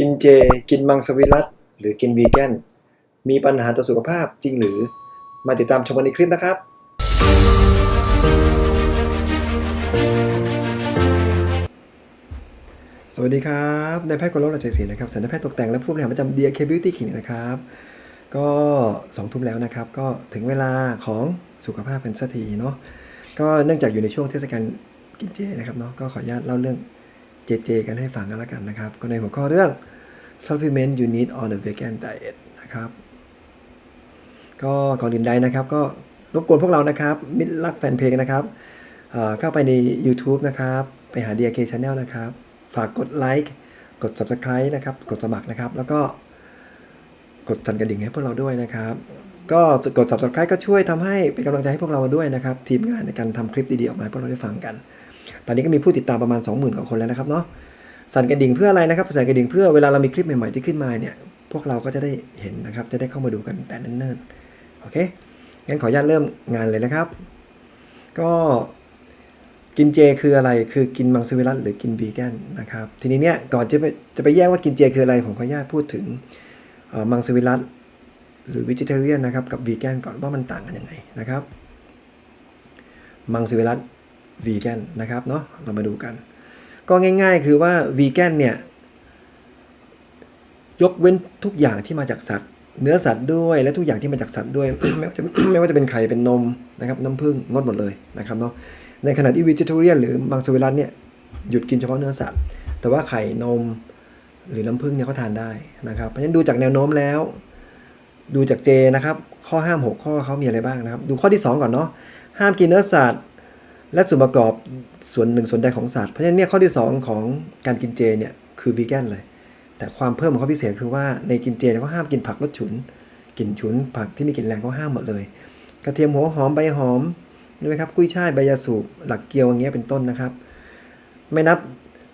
กินเจ กินมังสวิรัตหรือกินวีแกนมีปัญหาต่อสุขภาพจริงหรือ มาติดตามชมกันในคลิปนะครับ สวัสดีครับนายแพทย์กรลกราชศรีนะครับสัญญาแพทย์ตกแต่งและผู้บริหารประจำ DK Beauty Clinic นะครับ ก็สองทุ่มแล้วนะครับ ก็ถึงเวลาของสุขภาพกันสักทีเนาะก็เนื่องจากอยู่ในช่วงเทศกาลกินเจนะครับเนาะก็ขออนุญาตเล่าเรื่อง เจเจกันให้ฟังกันแล้วกันนะครับ ก็ในหัวข้อเรื่อง supplement you need on a vegan diet นะครับ ก็ก่อนอื่นใดนะครับ ก็รบกวนพวกเรานะครับ มิตรรักแฟนเพลงนะครับเข้าไปใน YouTube นะครับ ไปหา DK Channel นะครับ ฝากกดไลค์กด Subscribe นะครับ กดสมัครนะครับ แล้วก็กดสั่นกระดิ่งให้พวกเราด้วยนะครับ ก็กด subscribe ก็ช่วยทำให้เป็นกำลังใจให้พวกเราด้วยนะครับ ทีมงานในการทำคลิปดีๆออกมาให้พวกเราได้ฟังกัน ตอนนี้ก็มีผู้ติดตามประมาณ 20,000กว่าคนแล้วนะครับเนาะสั่นกระดิ่งเพื่ออะไรนะครับสั่นกระดิ่งเพื่อเวลาเรามีคลิปใหม่ๆที่ขึ้นมาเนี่ยพวกเราก็จะได้เห็นนะครับ จะได้เข้ามาดูกันแต่เนิ่นๆโอเคงั้นขออนุญาตเริ่มงานเลยนะครับ ก็กินเจคืออะไรคือกินมังสวิรัตหรือกินวีแกนนะครับ ทีนี้เนี่ยก่อนจะไปจะไปแยกว่ากินเจคืออะไรผมขออนุญาตพูดถึงมังสวิรัตหรือวิจิเทเรียนนะครับกับวีแกนก่อนว่ามันต่างกันยังไงนะครับ มังสวิรัต วีแกนนะครับเนาะเรามาดูกัน ก็ง่ายๆ คือว่าวีแกนเนี่ยยกเว้นทุกอย่างที่มาจากสัตว์ เนื้อสัตว์ด้วยและทุกอย่างที่มาจากสัตว์ด้วย ไม่ว่าจะไม่ว่าจะเป็นไข่เป็นนมนะครับน้ำผึ้งงดหมดเลยนะครับเนาะในขณะที่ vegetarian หรือมังสวิรัตเนี่ยหยุดกินเฉพาะเนื้อสัตว์ แต่ว่าไข่นมหรือน้ำผึ้งเนี่ยเขาทานได้นะครับเพราะฉะนั้นดูจากแนวโน้มแล้ว ดูจากเจนะครับข้อห้าม 6 ข้อเขามีอะไรบ้างนะครับ ดูข้อที่ 2 ก่อนเนาะห้ามกินเนื้อสัตว์ และส่วนประกอบส่วนหนึ่งส่วนใดของสัตว์เพราะฉะนั้นเนี่ยข้อที่ 2 ของการกินเจเนี่ยคือวีแกนเลย แต่ความเพิ่มของข้อพิเศษคือว่าในกินเจเนี่ยเขาห้ามกินผักรสฉุนกลิ่นฉุนผักที่มีกลิ่นแรงเขาห้ามหมดเลย กระเทียมหัวหอมใบหอมใช่ไหมครับกุ้ยช่ายใบยาสูบหลักเกียวอย่างเงี้ยเป็นต้นนะครับ ไม่นับ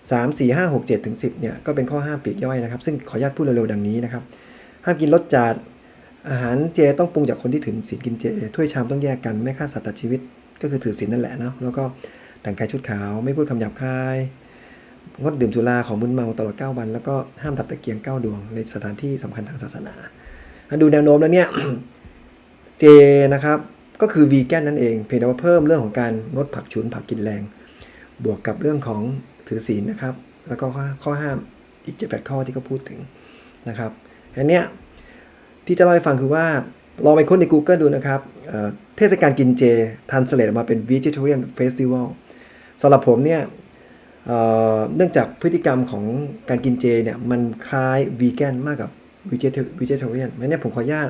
3 4 5 6 7ถึง10เนี่ยก็เป็นข้อห้ามปีกย่อยนะครับ ซึ่งขออนุญาตพูดเร็วๆดังนี้นะครับห้ามกินรสจัดอาหารเจต้องปรุงจากคนที่ถือศีลกินเจถ้วยชามต้องแยกกันไม่ฆ่าสัตว์ตัดชีวิต ก็คือถือศีลนั่นแหละเนาะแล้วก็แต่งกายชุดขาวไม่พูดคำหยาบคาย งดดื่มสุราของมึนเมาตลอด 9 วัน แล้วก็ห้ามดับตะเกียง 9 ดวง ในสถานที่สำคัญทางศาสนาดูแนวโน้มแล้วเนี่ยเจนะครับก็คือวีแกนนั่นเองเพียงแต่ว่าเพิ่มเรื่องของการงดผักฉุนผักกินแรง บวกกับเรื่องของถือศีลนะครับ แล้วก็ข้อข้อห้ามอีก 7-8 ข้อที่เขาพูดถึงนะครับอันเนี้ยที่จะเล่าให้ฟังคือว่า ลองไปค้นใน Google ดูนะครับเทศกาลกินเจทันสลตออกมาเป็น Vegetarian Festival สำหรับผมเนี่ยเนื่องจากพฤติกรรมของการกินเจเนี่ยมันคล้ายวีแกนมากกับวิเจวิเจเทเรียนไม่เนี่ยผมขออนุญาต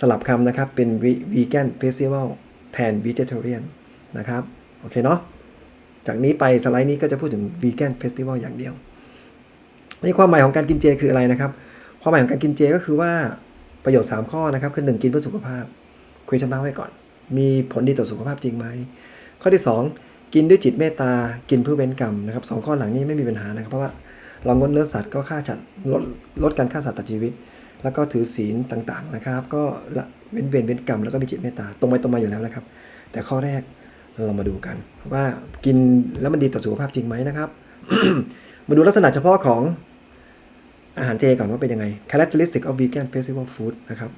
สลับคำนะครับ เป็นวีแกนเฟสติวัลแทนวิเจเทเรียนนะครับ โอเคเนาะจากนี้ไปสไลด์นี้ก็จะพูดถึงวีแกนเฟสติวัลอย่างเดียวนี่ความหมายของการกินเจคืออะไรนะครับ ความหมายของการกินเจก็คือว่า ประโยชน์ 3 ข้อนะครับคือหนึ่งกินเพื่อสุขภาพ คุยชำระไว้ก่อน มีผลดีต่อสุขภาพจริงไหม ข้อที่ 2 กินด้วยจิตเมตตา กินเพื่อเว้นกรรมนะครับสองข้อหลังนี้ไม่มีปัญหานะครับ เพราะว่าเรางดเนื้อสัตว์ก็ฆ่าสัตว์ลดลดการฆ่าสัตว์ตัดชีวิต แล้วก็ถือศีลต่างๆนะครับ ก็ละเว้นเวรเว้นกรรมแล้วก็มีจิตเมตตาตรงไปตรงมาอยู่แล้วนะครับ แต่ข้อแรกเรามาดูกัน ว่ากินแล้วมันดีต่อสุขภาพจริงไหมนะครับ มาดูลักษณะเฉพาะของ อาหารเจก่อนว่าเป็นยังไง characteristic of vegan festival food นะครับ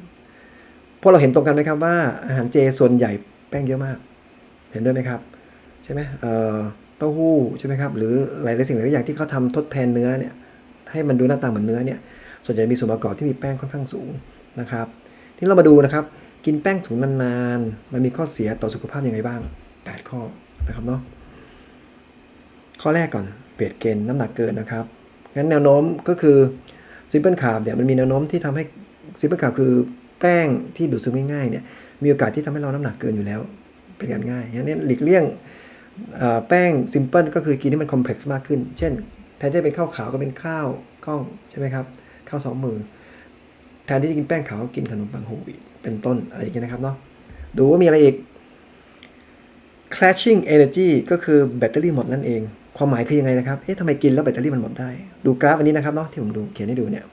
พวกเราเห็นตรงกันไหมครับว่าอาหารเจส่วนใหญ่แป้งเยอะมาก เห็นด้วยไหมครับ ใช่ไหมเอ่อเต้าหู้ใช่ไหมครับ หรือหลายๆสิ่งหลายอย่างที่เขาทำทดแทนเนื้อเนี่ยให้มันดูหน้าตาเหมือนเนื้อเนี่ยส่วนใหญ่มีส่วนประกอบที่มีแป้งค่อนข้างสูงนะครับที่เรามาดูนะครับ กินแป้งสูงนานๆ มันมีข้อเสียต่อสุขภาพยังไงบ้าง 8 ข้อนะครับเนาะข้อแรกก่อนเปลี่ยนเกณฑ์น้ำหนักเกินนะครับ งั้นแนวโน้มก็คือซิมเปิลคาร์บเนี่ยมันมีแนวโน้มที่ทำให้ซิมเปิลคาร์บคือแป้งที่ดูดซึมง่ายๆเนี่ยมีโอกาสที่ทำให้เราน้ำหนักเกินอยู่แล้ว เป็นการง่ายงั้นเนี่ยหลีกเลี่ยงแป้งซิมเปิลก็คือกินที่มันคอมเพล็กซ์มากขึ้น เช่น แทนที่จะเป็นข้าวขาวก็เป็นข้าวกล้องใช่ไหมครับข้าวสองมือ แทนที่จะกินแป้งขาวกินขนมปังโฮวีตเป็นต้นอะไรอย่างเงี้ยนะครับเนาะดูว่ามีอะไรอีก clashing energy ก็คือแบตเตอรี่หมดนั่นเอง ความหมายคือยังไงนะครับเอ๊ะทำไมกินแล้วแบตเตอรี่มันหมดได้ ดูกราฟอันนี้นะครับเนาะที่ผมดูเขียนให้ดูเนี่ย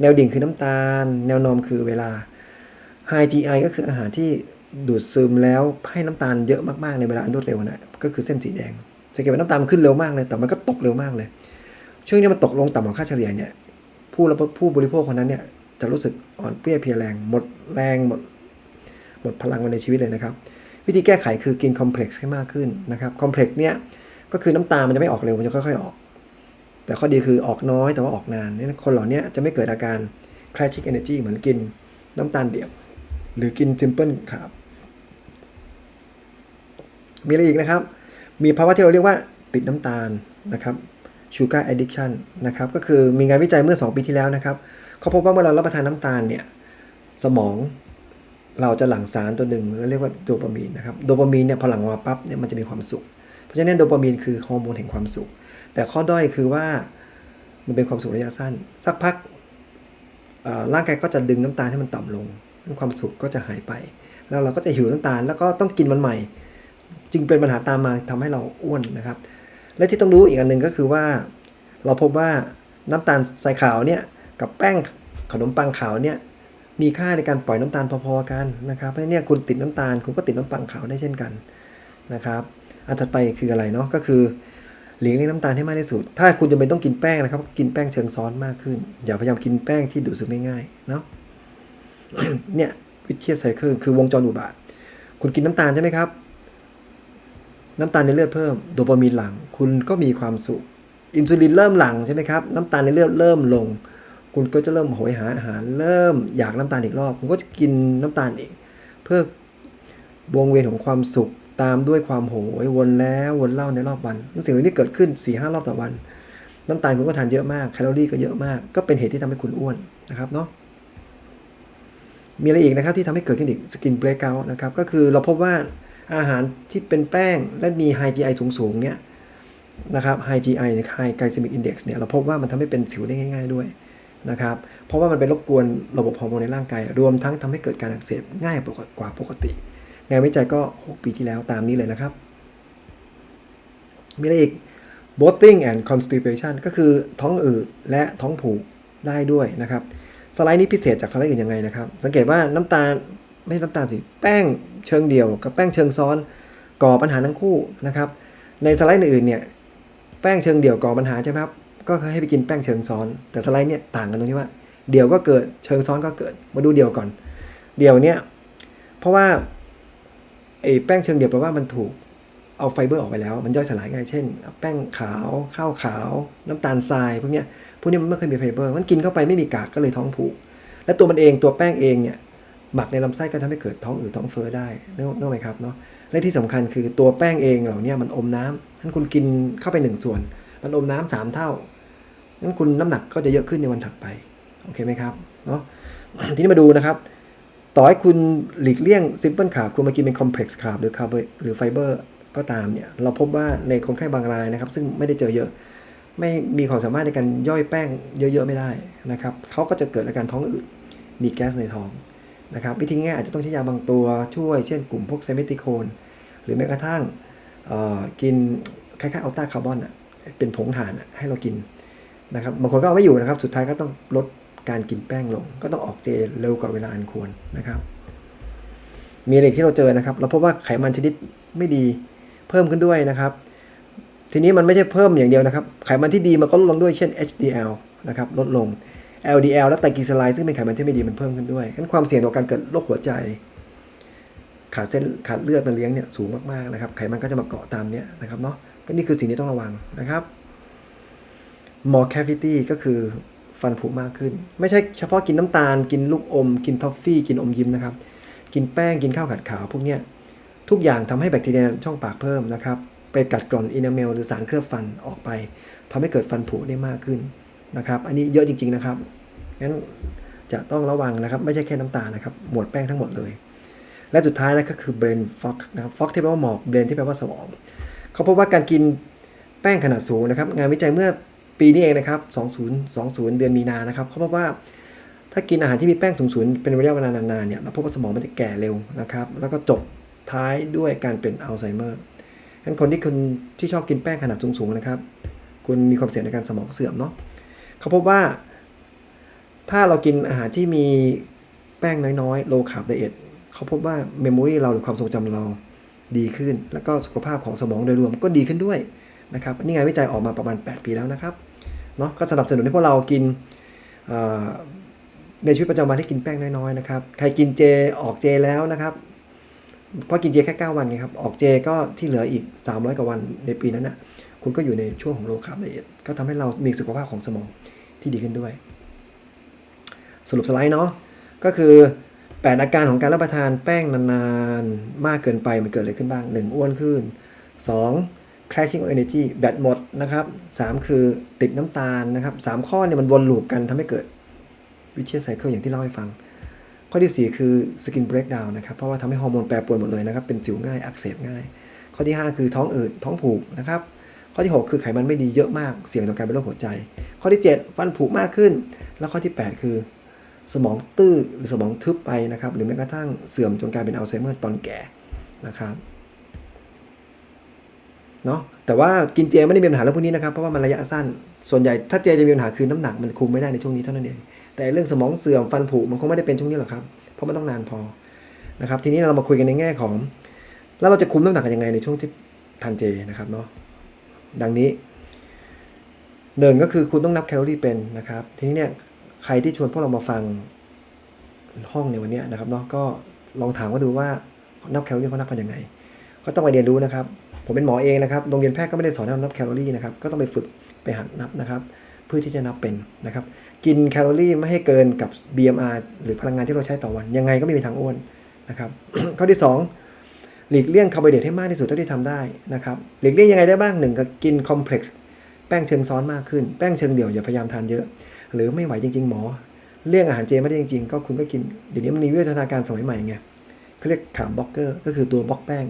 แนวดิ่งคือน้ำตาล แนวนมคือเวลา High GI ก็คืออาหารที่ดูดซึมแล้วให้น้ำตาลเยอะมากๆในเวลาอันรวดเร็วนะก็คือเส้นสีแดงสังเกตว่าน้ำตาลมันขึ้นเร็วมากเลย แต่มันก็ตกเร็วมากเลย ช่วงนี้มันตกลงต่ำกว่าค่าเฉลี่ยเนี่ย ผู้รับผู้บริโภคคนนั้นเนี่ยจะรู้สึกอ่อนเปรี้ยเพียแรง หมดแรงหมดหมดพลังในชีวิตเลยนะครับ วิธีแก้ไขคือกินคอมเพล็กซ์ให้มากขึ้นนะครับ คอมเพล็กซ์เนี่ย ก็คือน้ำตาลมันจะไม่ออกเร็ว มันจะค่อยๆออก แต่ข้อดีคือออกน้อยแต่ว่าออกนานเนี่ยคนเหล่านี้จะไม่เกิดอาการ crashing energy เหมือนกินน้ำตาลเดี่ยว หรือกิน simple ครับมีอะไรอีกนะครับ มีภาวะที่เราเรียกว่าติดน้ำตาลนะครับ sugar addiction นะครับ ก็คือมีงานวิจัยเมื่อ 2 ปีที่แล้วนะครับ เขาพบว่าเมื่อเรารับประทานน้ำตาลเนี่ย สมองเราจะหลั่งสารตัวหนึ่งเรียกว่าโดปามีนนะครับ โดปามีนเนี่ยพอหลั่งออกมาปั๊บเนี่ยมันจะมีความสุขะฉะนั้นโดปามีนคือฮอร์โมนแห่งความสุข แต่ข้อด้อยคือว่ามันเป็นความสุขระยะสั้น สักพักร่างกายก็จะดึงน้ำตาลให้มันต่ำลง ความสุขก็จะหายไป แล้วเราก็จะหิวน้ำตาลแล้วก็ต้องกินมันใหม่ จึงเป็นปัญหาตามมาทำให้เราอ้วนนะครับ และที่ต้องรู้อีกอันหนึ่งก็คือว่า เราพบว่าน้ำตาลทรายขาวเนี่ยกับแป้งขนมปังขาวเนี่ยมีค่าในการปล่อยน้ำตาลพอๆกันนะครับเพราะฉะนั้นเนี่ยคุณติดน้ำตาลคุณก็ติดน้ำปังขาวได้เช่นกันนะครับ อันถัดไปคืออะไรเนาะก็คือหลีกเลี่ยงน้ำตาลให้มากที่สุด ถ้าคุณจะเป็นต้องกินแป้งนะครับ กินแป้งเชิงซ้อนมากขึ้น อย่าพยายามกินแป้งที่ดูดซึมง่ายๆเนาะเนี่ยวิเชียไซเคิลคือวงจรอุบาท คุณกินน้ำตาลใช่ไหมครับ น้ำตาลในเลือดเพิ่มโดปามีนหลัง คุณก็มีความสุข อินซูลินเริ่มหลังใช่ไหมครับ น้ำตาลในเลือดเริ่มลง คุณก็จะเริ่มโหยหาอาหาร เริ่มอยากน้ำตาลอีกรอบ คุณก็จะกินน้ำตาลอีก เพื่อวงเวียนของความสุข ตามด้วยความโหยวนแล้ววนเล่าในรอบวันสิ่งเหล่านี้เกิดขึ้น4ี่ห้ารอบต่อวัน น้ำตาลคุณก็ทานเยอะมากแคลอรี่ก็เยอะมาก ก็เป็นเหตุที่ทำให้คุณอ้วนนะครับเนาะมีอะไรอีกนะครับที่ทำให้เกิดขึ้นอีกสกินเบรกเก t นะครับก็คือเราพบว่าอาหารที่เป็นแป้งและมี High GI สูงๆเนี่ยนะครับ High GI เนี่ย High Glycemic Index เนี่ยเราพบว่ามันทำให้เป็นสิวได้ง่าย ๆด้วยนะครับเพราะว่ามันเป็นรบกวนระบบฮอร์โมนในร่างกาย รวมทั้งทำให้เกิดการอักเสบง่ายกว่าปกติ งานวิจัยก็ 6 ปีที่แล้วตามนี้เลยนะครับ มีอะไรอีก bloating and constipation ก็คือท้องอืดและท้องผูกได้ด้วยนะครับ สไลด์นี้พิเศษจากสไลด์อื่นยังไงนะครับ สังเกตว่าน้ำตาลไม่ใช่น้ำตาลสิแป้งเชิงเดียว กับแป้งเชิงซ้อนก่อปัญหาทั้งคู่นะครับ ในสไลด์อื่นเนี่ยแป้งเชิงเดี่ยวก่อปัญหาใช่ไหมครับก็ให้ไปกินแป้งเชิงซ้อน แต่สไลด์เนี่ยต่างกันตรงที่ว่าเดี่ยวก็เกิดเชิงซ้อนก็เกิดมาดูเดี่ยวก่อน เดี่ยวเนี่ยเพราะว่า ไอ้แป้งเชิงเดี่ยวแปลว่ามันถูกเอาไฟเบอร์ออกไปแล้ว มันย่อยสลายง่ายเช่น แป้งขาวข้าวขาว น้ำตาลทรายพวกเนี้ยพวกนี้มันไม่เคยมีไฟเบอร์ มันกินเข้าไปไม่มีกากก็เลยท้องผูก และตัวมันเองตัวแป้งเองเนี่ยหมักในลำไส้ก็ทำให้เกิดท้องอืดท้องเฟ้อได้นึกนึกไหมครับเนาะและที่สำคัญคือตัวแป้งเองเหล่านี้มันอมน้ำนั้นคุณกินเข้าไปหนึ่งส่วน มันอมน้ำสามเท่านั้นคุณน้ำหนักก็จะเยอะขึ้นในวันถัดไปโอเคไหมครับเนาะทีนี้มาดูนะครับ ต่อให้คุณหลีกเลี่ยงซิมเปิลคาร์บคุณมากินเป็นคอมเพล็กซ์คาร์บหรือคาร์บหรือไฟเบอร์ก็ตามเนี่ยเราพบว่าในคนไข้บางรายนะครับ ซึ่งไม่ได้เจอเยอะ ไม่มีความสามารถในการย่อยแป้งเยอะๆไม่ได้นะครับเขาก็จะเกิดอาการท้องอืดมีแก๊สในท้องนะครับวิธีง่ายอาจจะต้องใช้ยาบางตัวช่วย เช่นกลุ่มพวกเซมิติโคน หรือแม้กระทั่งกินคล้ายๆอัลต้าคาร์บอนอะเป็นผงถ่านอะให้เรากินนะครับบางคนก็เอาไม่อยู่นะครับ สุดท้ายก็ต้องลด การกินแป้งลง ก็ต้องออกเจเร็วกว่าเวลาอันควรนะครับ มีอะไรอีกที่เราเจอนะครับ เราพบว่าไขมันชนิดไม่ดีเพิ่มขึ้นด้วยนะครับ ทีนี้มันไม่ใช่เพิ่มอย่างเดียวนะครับ ไขมันที่ดีมันก็ลดลงด้วยเช่น HDL นะครับลดลง LDL และไตรกลีเซอไรด์ซึ่งเป็นไขมันที่ไม่ดีมันเพิ่มขึ้นด้วยงั้นความเสี่ยงต่อการเกิดโรคหัวใจ ขาดเส้นขาดเลือดมาเลี้ยงเนี่ยสูงมากๆนะครับ ไขมันก็จะมาเกาะตามเนี้ยนะครับเนาะก็นี่คือสิ่งที่ต้องระวังนะครับ more cavity ก็คือ ฟันผุมากขึ้น ไม่ใช่เฉพาะกินน้ำตาล กินลูกอม กินทอฟฟี่กินอมยิ้มนะครับ กินแป้งกินข้าวขัดขาวพวกเนี้ยทุกอย่างทำให้แบคทีเรียช่องปากเพิ่มนะครับ ไปกัดกร่อนอินาเมลหรือสารเคลือบฟันออกไปทำให้เกิดฟันผุได้มากขึ้นนะครับ อันนี้เยอะจริง ๆนะครับงั้นจะต้องระวังนะครับ ไม่ใช่แค่น้ำตาลนะครับ หมวดแป้งทั้งหมดเลย และสุดท้ายนะก็คือ brain fog นะครับ fog ที่แปลว่าหมอก brain ที่แปลว่าสมองเขาพบว่าการกินแป้งขนาดสูงนะครับ งานวิจัยเมื่อ ปีนี้เองนะครับ 2020 เดือนมีนานะครับเขาพบว่าถ้ากินอาหารที่มีแป้งสูงๆเป็นระยะเวลานานๆเนี่ยเราพบว่าสมองมันจะแก่เร็วนะครับ แล้วก็จบท้ายด้วยการเป็นอัลไซเมอร์งั้นคนที่คนที่ชอบกินแป้งขนาดสูงๆนะครับ คุณมีความเสี่ยงในการสมองเสื่อมเนาะเขาพบว่า ถ้าเรากินอาหารที่มีแป้งน้อยๆ low carb diet เขาพบว่าเมมโมรีเราหรือความทรงจำเราดีขึ้น แล้วก็สุขภาพของสมองโดยรวมก็ดีขึ้นด้วยนะครับนนี่งานวิจัยออกมาประมาณ 8 ปีแล้วนะครับ เนาะก็สนับสนุนให้พวกเรากินในชีวิตประจำวันให้กินแป้งน้อยๆนะครับ ใครกินเจออกเจแล้วนะครับ เพราะกินเจแค่ 9 วันไงครับ ออกเจก็ที่เหลืออีก 300 กว่าวันในปีนั้นนะคุณก็อยู่ในช่วงของโลคาร์บไดเอทก็ทำให้เรามีสุขภาพของสมองที่ดีขึ้นด้วย สรุปสไลด์เนาะ ก็คือ 8 อาการของการรับประทานแป้งนานๆ มากเกินไปมันเกิดอะไรขึ้นบ้าง 1. อ้วนขึ้น 2. Crashing of energy แบตหมดนะครับ 3 คือติดน้ำตาลนะครับ 3 ข้อเนี่ยมันวนลูปกันทำให้เกิดวิเชียไซเคิลอย่างที่เล่าให้ฟัง ข้อที่ 4 คือ skin breakdown นะครับ เพราะว่าทำให้ฮอร์โมนแปรปรวนหมดเลยนะครับ เป็นสิวง่าย อักเสบง่าย ข้อที่ 5 คือท้องอืด ท้องผูกนะครับ ข้อที่ 6 คือไขมันไม่ดีเยอะมาก เสี่ยงต่อการเป็นโรคหัวใจ ข้อที่ 7 ฟันผุมากขึ้น แล้วข้อที่ 8 คือ สมองตื้อหรือสมองทึบไปนะครับ หรือแม้กระทั่งเสื่อมจนกลายเป็นอัลไซเมอร์ตอนแก่นะครับ เนาะแต่ว่ากินเจไม่ได้มีปัญหาเรื่องพวกนี้นะครับเพราะว่ามันระยะสั้น ส่วนใหญ่ถ้าเจจะมีปัญหาคือน้ำหนักมันคุมไม่ได้ในช่วงนี้เท่านั้นเองแต่เรื่องสมองเสื่อมฟันผุมันคงไม่ได้เป็นช่วงนี้หรอกครับเพราะมันต้องนานพอนะครับทีนี้เรามาคุยกันในแง่ของ แล้วเราจะคุมน้ำหนักกันยังไงในช่วงที่ทานเจนะครับเนาะดังนี้หนึ่งก็คือคุณต้องนับแคลอรี่เป็นนะครับ ทีนี้เนี่ยใครที่ชวนพวกเรามาฟังห้องในวันนี้นะครับเนาะก็ลองถามก็ดูว่านับแคลอรี่เขานับกันยังไง ก็ต้องไปเรียนรู้นะครับ ผมเป็นหมอเองนะครับโรงเรียนแพทย์ก็ไม่ได้สอนให้เรานับแคลอรี่นะครับ ก็ต้องไปฝึกไปหัดนับนะครับ เพื่อที่จะนับเป็นนะครับ กินแคลอรี่ไม่ให้เกินกับ BMR หรือพลังงานที่เราใช้ต่อวัน ยังไงก็ไม่มีทางอ้วนนะครับ ข้อที่สองหลีกเลี่ยงคาร์โบไฮเดรตให้มากที่สุดเท่าที่ทำได้นะครับ หลีกเลี่ยงยังไงได้บ้างหนึ่งก็กินคอมเพล็กซ์แป้งเชิงซ้อนมากขึ้น แป้งเชิงเดี่ยวอย่าพยายามทานเยอะ หรือไม่ไหวจริง ๆ หมอ เลี่ยงอาหารเจไม่ได้จริงๆ ก็คุณก็กิน เดี๋ยวนี้มันมีวิวัฒนาการสมัยใหม่ไงเขาเรียกขามบล็อกเกอร์ ก็คือตัวบล็อกแป้ง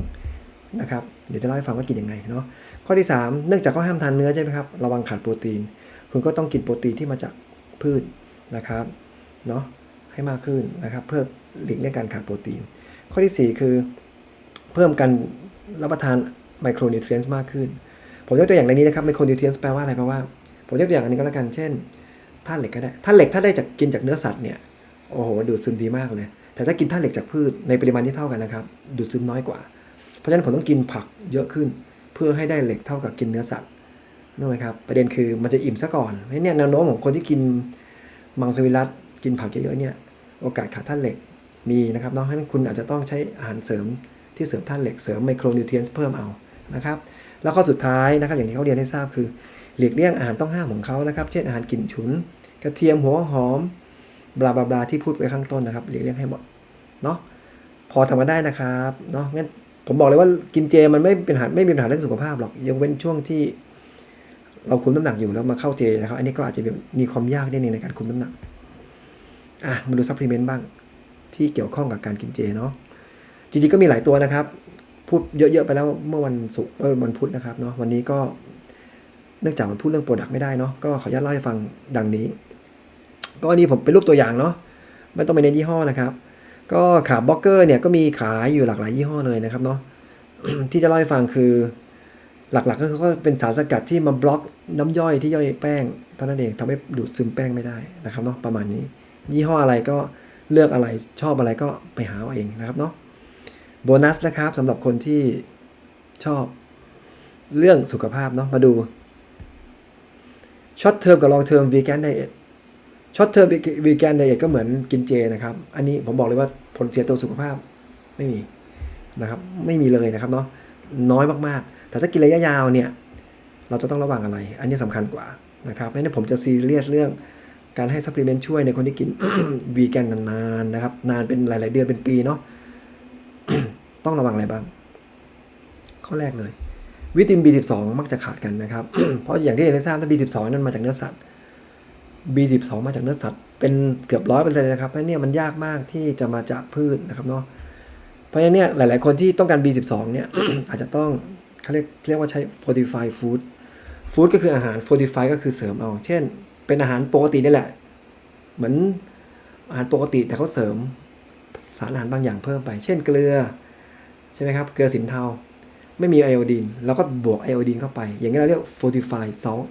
นะครับ เดี๋ยวจะเล่าให้ฟังว่ากินยังไงเนาะข้อที่ 3 เนื่องจากเขาห้ามทานเนื้อใช่ไหมครับระวังขาดโปรตีน คุณก็ต้องกินโปรตีนที่มาจากพืชนะครับเนาะให้มากขึ้นนะครับ เพื่อหลีกเลี่ยงการขาดโปรตีน ข้อที่ 4 คือ เพิ่มการรับประทานไมโครนิวทรียนต์มากขึ้น ผมยกตัวอย่างในนี้นะครับไมโครนิวเทรียนต์แปลว่าอะไรแปลว่า ผมยกตัวอย่างอันนี้ก็แล้วกันเช่นธาตุเหล็กก็ได้ธาตุเหล็กถ้าได้จากกินจากเนื้อสัตว์เนี่ยโอ้โหดูดซึมดีมากเลย แต่ถ้ากินธาตุเหล็กจากพืชในปริมาณที่เท่ากันนะครับ ดูดซึมน้อยกว่า ราะฉะนั้นผมต้องกินผักเยอะขึ้น เพื่อให้ได้เหล็กเท่ากับกินเนื้อสัตว์นึกไหมครับประเด็นคือมันจะอิ่มซะก่อนเพราะเนี่ยแนวโน้มของคนที่กินมังสวิรัตกินผักเยอะๆเนี่ยโอกาสขาดธาตุเหล็กมีนะครับเนาะเพราะฉะนั้นคุณอาจจะต้องใช้อาหารเสริมที่เสริมธาตุเหล็กเสริมไมโครนิวเทรียนต์เพิ่มเอานะครับแล้วข้อสุดท้ายนะครับอย่างที่เขาเรียนให้ทราบคือหลีกเลี่ยงอาหารต้องห้ามของเขานะครับเช่นอาหารกลิ่นฉุน กระเทียมหัวหอมบลาบลาบลาที่พูดไว้ข้างต้นนะครับหลีกเลี่ยงให้หมดเนาะพอทำกันได้นะครับเนาะงั้น ผมบอกเลยว่ากินเจมันไม่เป็นปัญหาไม่มีปัญหาเรื่องสุขภาพหรอกยกเว้นช่วงที่ เราคุมน้ำหนักอยู่แล้วมาเข้าเจนะครับ อันนี้ก็อาจจะมีความยากนิดนึงในการคุมน้ำหนักอะมาดูซัพพลีเมนต์บ้าง ที่เกี่ยวข้องกับการกินเจเนาะจริงๆก็มีหลายตัวนะครับ พูดเยอะๆไปแล้วเมื่อวันศุกร์เออวันพุธนะครับเนาะวันนี้ก็เนื่องจากมันพูดเรื่องโปรดักต์ไม่ได้เนาะก็ขออนุญาตเล่าให้ฟังดังนี้ ก็อันนี้ผมเป็นรูปตัวอย่างเนาะไม่ต้องไปเน้นยี่ห้อนะครับ ก็ขาบล็อกเกอร์เนี่ยก็มีขายอยู่หลากหลายยี่ห้อเลยนะครับเนาะที่จะเล่าให้ฟังคือหลักๆก็คือก็เป็นสารสกัดที่มาบล็อกน้ำย่อยที่ย่อยแป้งเท่านั้นเองทำให้ดูดซึมแป้งไม่ได้นะครับเนาะประมาณนี้ ยี่ห้ออะไรก็เลือกอะไรชอบอะไรก็ไปหาเอาเองนะครับเนาะโบนัสนะครับสำหรับคนที่ชอบเรื่องสุขภาพเนาะมาดูช็อตเทอมกับลองเทอมวีแกนไดเอท ช็อตเทอมวีแกนไดเอทก็เหมือนกินเจนะครับ อันนี้ผมบอกเลยว่าผลเสียตัวสุขภาพไม่มีนะครับ ไม่มีเลยนะครับเนาะน้อยมากๆ แต่ถ้ากินระยะยาวเนี่ย เราจะต้องระวังอะไร อันนี้สำคัญกว่านะครับไม่งั้นผมจะซีเรียสเรื่องการให้ซัพพลีเมนต์ช่วยในคนที่กินวีแกนนานๆนะครับ นานเป็นหลาย ๆ เดือนเป็นปีเนาะต้องระวังอะไรบ้าง ข้อแรกเลย วิตามิน B12 มักจะขาดกันนะครับ เพราะอย่างที่เรียนให้ทราบถ้า B12 นั้นมาจากเนื้อสัตว์ B12 มาจากเนื้อสัตว์เป็นเกือบร้อยเปอร์เซ็นต์นะครับ เพราะเนี่ยมันยากมากที่จะมาจากพืชนะครับเนาะ เพราะฉะนั้นเนี่ยหลาย ๆ คนที่ต้องการ B12 เนี่ยอาจจะต้องเขาเรียกเรียกว่าใช้ fortified food food ก็คืออาหาร fortify ก็คือเสริมเอา เช่น เป็นอาหารปกตินี่แหละ เหมือนอาหารปกติแต่เขาเสริมสารอาหารบางอย่างเพิ่มไป เช่นเกลือใช่ไหมครับ เกลือสินเทา ไม่มีไอโอดีนเราก็บวกไอโอดีนเข้าไป อย่างนี้เราเรียก fortified salt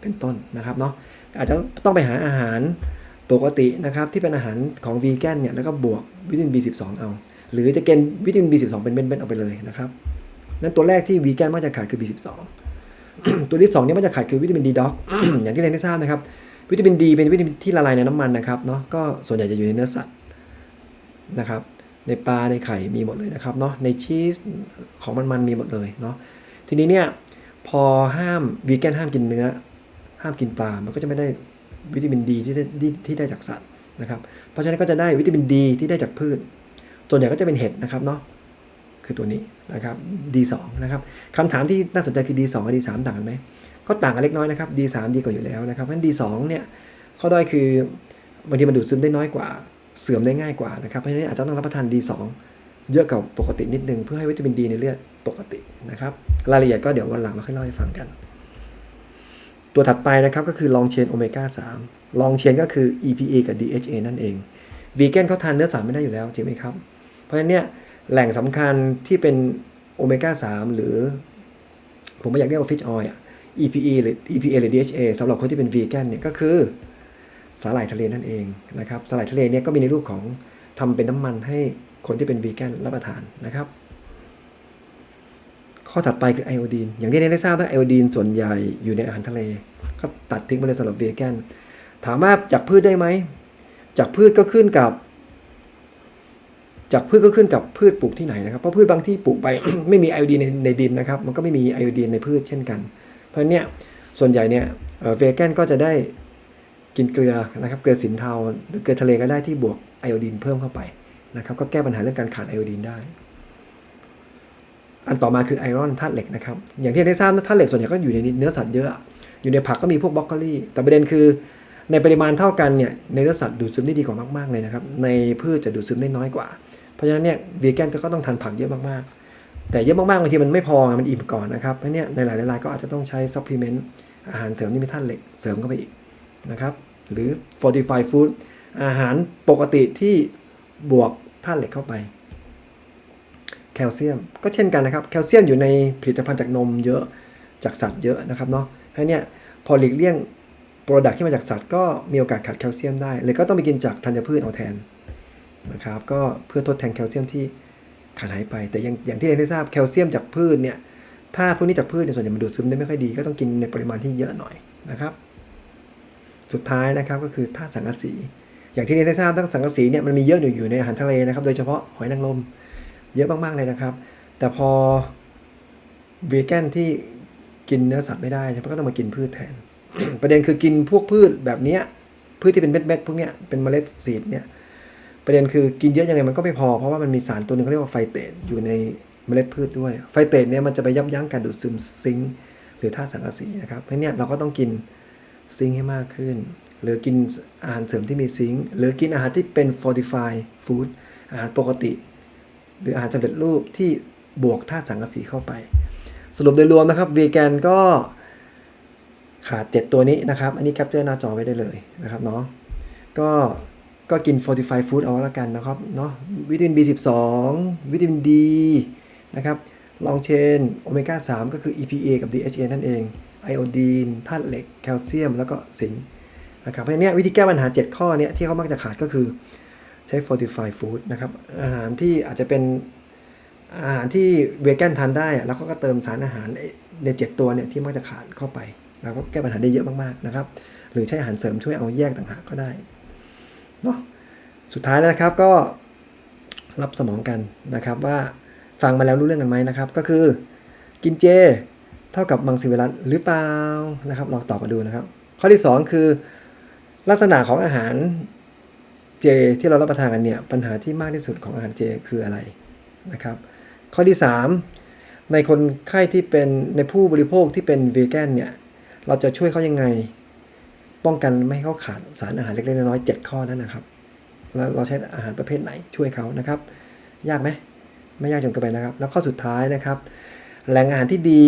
เป็นต้นนะครับเนาะ อาจจะต้องไปหาอาหารปกตินะครับที่เป็นอาหารของวีแกนเนี่ยแล้วก็บวกวิตามิน B12 เอา หรือจะเกณฑ์วิตามิน B12 เป็นเม็ดๆออกไปเลยนะครับนั่นตัวแรกที่วีแกนมักจะขาดคือ B12 ตัวที่2เนี่ยมันจะขาดคือวิตามินดีด็อกอย่างที่เรียนได้ทราบนะครับ วิตามินดีเป็นวิตามินที่ละลายในน้ำมันนะครับเนาะก็ส่วนใหญ่จะอยู่ในเนื้อสัตว์นะครับ ในปลาในไข่มีหมดเลยนะครับเนาะในชีสของมันมันๆมีหมดเลยเนาะทีนี้เนี่ยพอห้ามวีแกนห้ามกินเนื้อ ห้ามกินปลา มันก็จะไม่ได้วิตามินดีที่ได้ที่ได้จากสัตว์นะครับ เพราะฉะนั้นก็จะได้วิตามินดีที่ได้จากพืช ส่วนใหญ่ก็จะเป็นเห็ดนะครับเนาะ คือตัวนี้นะครับ D2 นะครับคำถามที่น่าสนใจคือ D2 กับ D3 ต่างกันไหม ก็ต่างกันเล็กน้อยนะครับ D3 ดีกว่าอยู่แล้วนะครับเพราะฉะนั้น D2 เนี่ย ข้อด้อยคือบางทีมันดูดซึมได้น้อยกว่า เสื่อมได้ง่ายกว่านะครับ เพราะฉะนั้นอาจจะต้องรับประทาน D2 เยอะกว่าปกตินิดนึงเพื่อให้วิตามินดีในเลือดปกตินะครับ รายละเอียดก็เดี๋ยววันหลังเราค่อยเล่าให้ฟังกัน ตัวถัดไปนะครับก็คือลองเชนโอเมก้า3ลองเชนก็คือ EPA กับ DHA นั่นเองวีแกนเขาทานเนื้อสัตว์ไม่ได้อยู่แล้วจริงไหมครับ เพราะฉะนั้นเนี่ยแหล่งสำคัญที่เป็นโอเมก้า3หรือ ผมไม่อยากเรียกว่าฟิชออยล์ EPA หรือ EPA หรือ DHA สำหรับคนที่เป็นวีแกนเนี่ยก็คือสาหร่ายทะเลนั่นเองนะครับสาหร่ายทะเลเนี่ยก็มีในรูปของทำเป็นน้ำมันให้คนที่เป็นวีแกนรับประทานนะครับ ข้อถัดไปคือไอโอดีน อย่างที่ได้ทราบว่าไอโอดีนส่วนใหญ่อยู่ในอาหารทะเล ก็ตัดทิ้งไปเลยสำหรับเวแกนถามว่าจากพืชได้ไหม จากพืชก็ขึ้นกับ จากพืชก็ขึ้นกับพืชปลูกที่ไหนนะครับ เพราะพืชบางที่ปลูกไป ไม่มีไอโอดีนในในดินนะครับ มันก็ไม่มีไอโอดีนในพืชเช่นกัน เพราะนั้นเนี่ยส่วนใหญ่เนี่ยเวแกนก็จะได้กินเกลือนะครับเกลือสินเทาหรือเกลือทะเลก็ได้ที่บวกไอโอดีนเพิ่มเข้าไปนะครับ ก็แก้ปัญหาเรื่องการขาดไอโอดีนได้ อันต่อมาคือไอรอนธาตุเหล็กนะครับ อย่างที่ได้ทราบธาตุเหล็กส่วนใหญ่ก็อยู่ในเนื้อสัตว์เยอะ อยู่ในผักก็มีพวกบรอกโคลีแต่ประเด็นคือ ในปริมาณเท่ากันเนี่ยในเนื้อสัตว์ดูดซึมได้ดีกว่ามากๆเลยนะครับ ในพืชจะดูดซึมได้น้อยกว่า เพราะฉะนั้นเนี่ยวีแกนก็ต้องทานผักเยอะมากๆ แต่เยอะมากๆบางทีมันไม่พอมันอิ่มก่อนนะครับเพราะเนี่ยในหลายๆรายก็อาจจะต้องใช้ซัพพลีเมนต์อาหารเสริมที่มีธาตุเหล็กเสริมเข้าไปอีกนะครับ หรือ fortified food อาหารปกติที่บวกธาตุเหล็กเข้าไป แคลเซียม ก็เช่นกันนะครับ แคลเซียมอยู่ในผลิตภัณฑ์จากนมเยอะจากสัตว์เยอะนะครับเนาะเพราะเนี่ยพอหลีกเลี่ยงโปรดักที่มาจากสัตว์ก็มีโอกาสขาดแคลเซียมได้เลยก็ต้องไปกินจากธัญพืชเอาแทนนะครับก็เพื่อทดแทนแคลเซียมที่ขาดหายไป แต่อย่างอย่างที่เราได้ทราบแคลเซียมจากพืชเนี่ยถ้าพวกนี้จากพืชเนี่ยส่วนใหญ่มันดูดซึมได้ไม่ค่อยดีก็ต้องกินในปริมาณที่เยอะหน่อยนะครับ สุดท้ายนะครับก็คือธาตุสังกะสี อย่างที่เรนได้ทราบธาตุสังกะสีเนี่ยมันมีเยอะอยู่อยู่ในอาหารทะเลนะครับ โดยเฉพาะหอยนางรม เยอะมากๆเลยนะครับ แต่พอเวแกนที่กินเนื้อสัตว์ไม่ได้ใช่ไหมก็ต้องมากินพืชแทน ประเด็นคือกินพวกพืชแบบเนี้ยพืชที่เป็นเม็ดๆพวกเนี้ยเป็นเมล็ดซีดเนี่ยประเด็นคือกินเยอะยังไงมันก็ไม่พอเพราะว่ามันมีสารตัวหนึงเขาเรียกว่าไฟเตตอยู่ในเมล็ดพืชด้วย ไฟเตตเนี่ยมันจะไปยับยั้งการดูดซึมซิงค์หรือธาตุสังกะสีนะครับเพราะเนี่ยเราก็ต้องกินซิงค์ให้มากขึ้น หรือกินอาหารเสริมที่มีซิงค์หรือกินอาหารที่เป็น fortified food อาหารปกติ หรืออาหารสำเร็จรูปที่บวกธาตุสังกะสีเข้าไป สรุปโดยรวมนะครับวีแกนก็ขาด 7 ตัวนี้นะครับ อันนี้แคปเจอร์หน้าจอไว้ได้เลยนะครับเนาะก็ก็กิน fortified food เอาละกันนะครับเนาะวิตามิน B12 วิตามิน D นะครับลองเชนโอเมก้า 3 ก็คือ EPA กับ DHA นั่นเองไอโอดีนธาตุเหล็ก แคลเซียม แล้วก็ซิงค์นะครับเพราะนั้นเนี่ยวิธีแก้ปัญหา 7 ข้อเนี้ยที่เขามักจะขาดก็คือ ใช้ fortified food นะครับ อาหารที่อาจจะเป็นอาหารที่เวแกนทานได้ แล้วเขาก็เติมสารอาหารในเจ็ดตัวเนี่ยที่มักจะขาดเข้าไปแล้วก็แก้ปัญหาได้เยอะมากๆนะครับ หรือใช้อาหารเสริมช่วยเอาแยกต่างหากก็ได้เนาะสุดท้ายแล้วนะครับก็รับสมองกันนะครับว่าฟังมาแล้วรู้เรื่องกันไหมนะครับ ก็คือกินเจ เท่ากับมังสวิรัตหรือเปล่านะครับลองตอบมาดูนะครับ ข้อที่ 2 คือ ลักษณะของอาหาร เจที่เรารับประทานกันเนี่ยปัญหาที่มากที่สุดของอาหารเจคืออะไรนะครับ ข้อที่ 3 ในคนไข้ที่เป็นในผู้บริโภคที่เป็นวีแกนเนี่ยเราจะช่วยเขายังไง ป้องกันไม่ให้เขาขาดสารอาหารเล็กๆน้อยๆ7ข้อนั้นนะครับ แล้วเราใช้อาหารประเภทไหนช่วยเขานะครับ ยากไหมไม่ยากจนเกินไปนะครับ แล้วข้อสุดท้ายนะครับ แหล่งอาหารที่ดี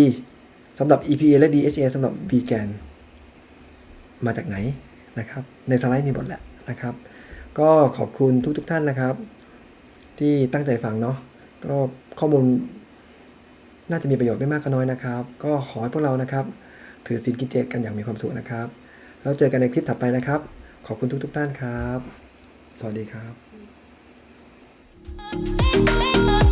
สำหรับ EPA และ DHA สำหรับวีแกนมาจากไหนนะครับ ในสไลด์มีหมดแหละนะครับ ก็ขอบคุณทุกๆทท่านนะครับ ที่ตั้งใจฟังเนาะก็ข้อมูลน่าจะมีประโยชน์ไม่มากก็น้อยนะครับ ก็ขอให้พวกเรานะครับ ถือศีลกินเจกันอย่างมีความสุขนะครับ แล้วเจอกันในคลิปถัดไปนะครับ ขอบคุณทุกๆทท่านครับ สวัสดีครับ Thank you.